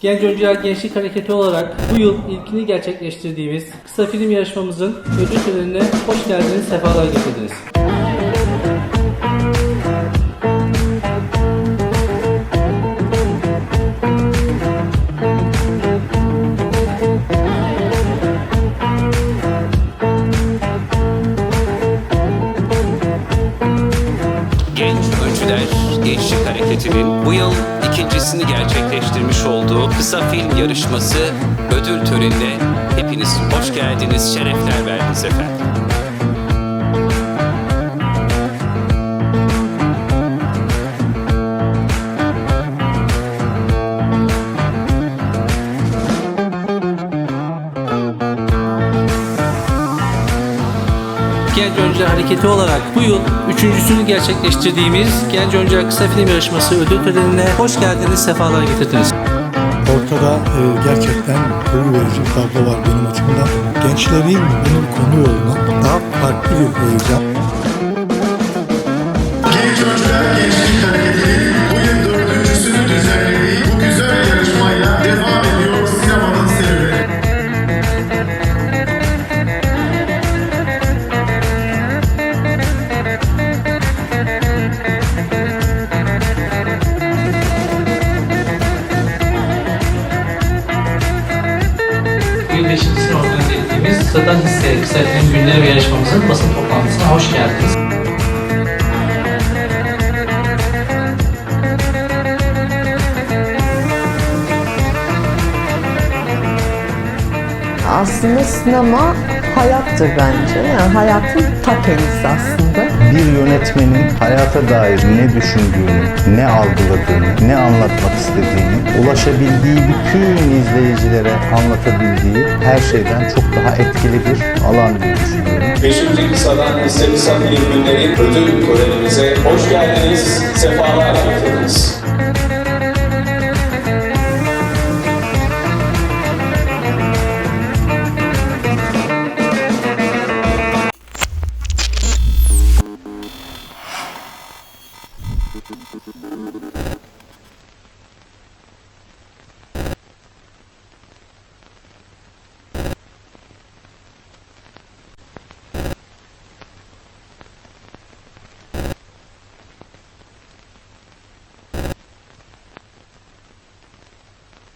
Genç Oyuncular Gençlik Hareketi olarak bu yıl ilkini gerçekleştirdiğimiz kısa film yarışmamızın ödül törenine hoş geldiniz, sefalar getirdiniz. Gençlik Hareketi'nin bu yıl ikincisini gerçekleştirmiş olduğu kısa film yarışması ödül törenine hepiniz hoş geldiniz, şerefler verdiniz efendim. Genç Oyuncular Hareketi olarak bu yıl üçüncüsünü gerçekleştirdiğimiz Genç Oyuncular Kısa Film Yarışması ödül törenine hoş geldiniz, sefalar getirdiniz. Ortada e, gerçekten gurur verici bir tablo var benim açımdan. Gençlerin benim konu olmak daha farklı bir heyecan. Genç Öncüler Gençlik Bugün beşincisini organize ettiğimiz Sıradan Hisse Kısa Günleri ve yarışmamızın basın toplantısına hoş geldiniz. Aslında sinema hayattır bence. Yani hayatın ta kendisi aslında. Bir yönetmenin hayata dair ne düşündüğünü, ne algıladığını, ne anlatmak istediğini, ulaşabildiği bütün izleyicilere anlatabildiği her şeyden çok daha etkili bir alan diye düşünüyorum. 5. Kısa'dan Hisse Kısa Film Günleri ödül törenimize hoş geldiniz, sefalar getirdiniz.